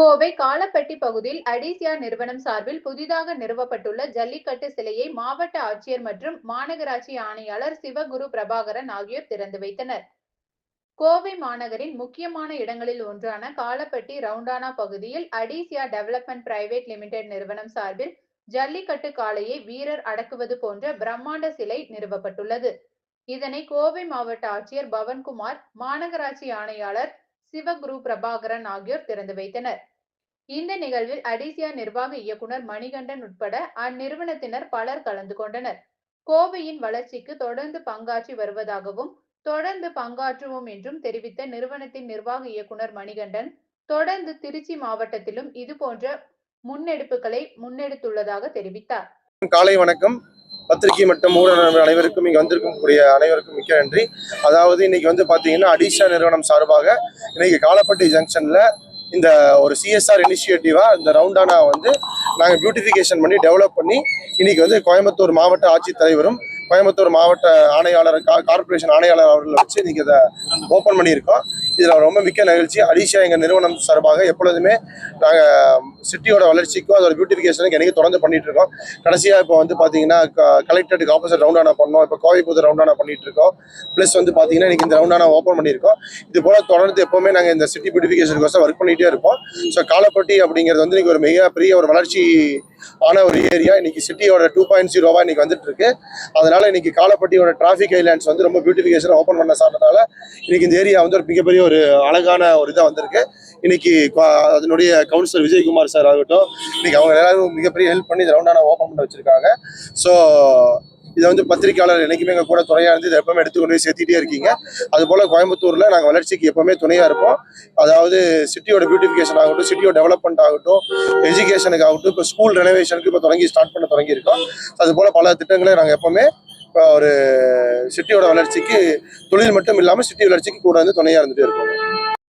கோவை காலப்பட்டி பகுதியில் அடிசியா நிறுவனம் சார்பில் புதிதாக நிறுவப்பட்டுள்ள ஜல்லிக்கட்டு சிலையை மாவட்ட ஆட்சியர் மற்றும் மாநகராட்சி ஆணையாளர் சிவகுரு பிரபாகரன் ஆகியோர் திறந்து வைத்தனர். கோவை மாநகரின் முக்கியமான இடங்களில் ஒன்றான காலப்பட்டி ரவுண்டானா பகுதியில் அடிசியா டெவலப்மெண்ட் பிரைவேட் லிமிடெட் நிறுவனம் சார்பில் ஜல்லிக்கட்டு காளையை வீரர் அடக்குவது போன்ற பிரம்மாண்ட சிலை நிறுவப்பட்டுள்ளது. இதனை கோவை மாவட்ட ஆட்சியர் பவன்குமார் மாநகராட்சி ஆணையாளர் சிவகுரு பிரபாகரன் ஆகியோர் திறந்து வைத்தனர். இந்த நிகழ்வில் அடிசியா நிர்வாக இயக்குனர் மணிகண்டன் உட்பட அந்நிறுவனத்தினர் பலர் கலந்து கொண்டனர். கோவையின் வளர்ச்சிக்கு தொடர்ந்து பங்காற்றி வருவதாகவும் தொடர்ந்து பங்காற்றுவோம் என்றும் தெரிவித்த நிறுவனத்தின் நிர்வாக இயக்குனர் மணிகண்டன் தொடர்ந்து திருச்சி மாவட்டத்திலும் இது போன்ற முன்னெடுப்புகளை முன்னெடுத்துள்ளதாக தெரிவித்தார். காலை வணக்கம். பத்திரிகை மற்றும் ஊடக அனைவருக்கும் இங்கே வந்திருக்கக்கூடிய அனைவருக்கும் மிக்க நன்றி. அதாவது இன்னைக்கு வந்து பார்த்தீங்கன்னா அடிஷா நிறுவனம் சார்பாக இன்னைக்கு காலப்பட்டி ஜங்ஷனில் இந்த ஒரு சிஎஸ்ஆர் இனிஷியேட்டிவாக இந்த ரவுண்டானா வந்து நாங்கள் பியூட்டிஃபிகேஷன் பண்ணி டெவலப் பண்ணி இன்னைக்கு வந்து கோயம்புத்தூர் மாவட்ட ஆட்சித்தலைவரும் கோயம்புத்தூர் மாவட்ட ஆணையாளர் கா- கார்ப்பரேஷன் ஆணையாளர் அவர்களை வச்சு இன்னைக்கு இதை ஓப்பன் பண்ணியிருக்கோம். இதில் ரொம்ப மிக்க நிகழ்ச்சி அடிஷா எங்கள் நிறுவனம் சார்பாக எப்பொழுதுமே நாங்கள் சிட்டியோட வளர்ச்சிக்கும் அதோட பியூட்டிஃபிகேஷனுக்கு எனக்கு தொடர்ந்து பண்ணிட்டு இருக்கோம் கடைசியாக இப்போ வந்து பார்த்தீங்கன்னா கலெக்டருக்கு ஆப்போசிட் ரவுண்டானா பண்ணோம். இப்போ கோவைப்புது ரவுண்டானா பண்ணிட்டு இருக்கோம் ப்ளஸ் வந்து பார்த்தீங்கன்னா இன்னைக்கு இந்த ரவுண்டானா ஓப்பன் பண்ணியிருக்கோம். இது போல தொடர்ந்து எப்போவுமே நாங்கள் இந்த சிட்டி பியூட்டிஃபிகேஷனுக்கோசம் ஒர்க் பண்ணிகிட்டே இருப்போம். ஸோ காலப்பட்டி அப்படிங்கிறது வந்து இன்னைக்கு ஒரு மிகப்பெரிய ஒரு வளர்ச்சி ஆன ஒரு ஏரியா இன்னைக்கு சிட்டியோட டூ பாயிண்ட் ஜீரோவா இன்னைக்கு வந்துட்டு இருக்கு அதனால இன்னைக்கு காலப்பட்டியோட டிராஃபிக் ஐலாண்ட்ஸ் வந்து ரொம்ப பியூட்டிஃபிகேஷன் ஓப்பன் பண்ண சார்ந்ததால இன்னைக்கு இந்த ஏரியா வந்து ஒரு மிகப்பெரிய ஒரு அழகான ஒரு இதாக வந்திருக்கு. இன்னைக்கு அதனுடைய கவுன்சிலர் விஜயகுமார் சார் ஆகட்டும் இன்னைக்கு அவங்க எல்லாரும் மிகப்பெரிய ஹெல்ப் பண்ணி இதை ரவுண்டான ஓப்பன் பண்ண வச்சிருக்காங்க. ஸோ இதை வந்து பத்திரிக்கையாளர் என்னைக்குமே எங்கள் கூட துணையாக இருந்து இதை எப்பவுமே எடுத்து கொண்டு போய் சேர்த்திட்டே இருக்கீங்க. அது கோயம்புத்தூரில் நாங்கள் வளர்ச்சிக்கு எப்போவுமே துணையாக இருப்போம். அதாவது சிட்டியோட பியூட்டிஃபிகேஷன் ஆகட்டும் சிட்டியோட டெவலப்மெண்ட் ஆகட்டும் எஜுகேஷனுக்கு ஆகட்டும் இப்போ ஸ்கூல் ரெனோவேஷனுக்கு இப்போ தொடங்கி ஸ்டார்ட் பண்ண தொடங்கியிருக்கோம். அதுபோல் அது பல திட்டங்களை நாங்கள் எப்போவுமே ஒரு சிட்டியோட வளர்ச்சிக்கு தொழில் மட்டும் இல்லாமல் சிட்டி வளர்ச்சிக்கு கூட வந்து துணையாக இருந்துகிட்டே இருக்கும்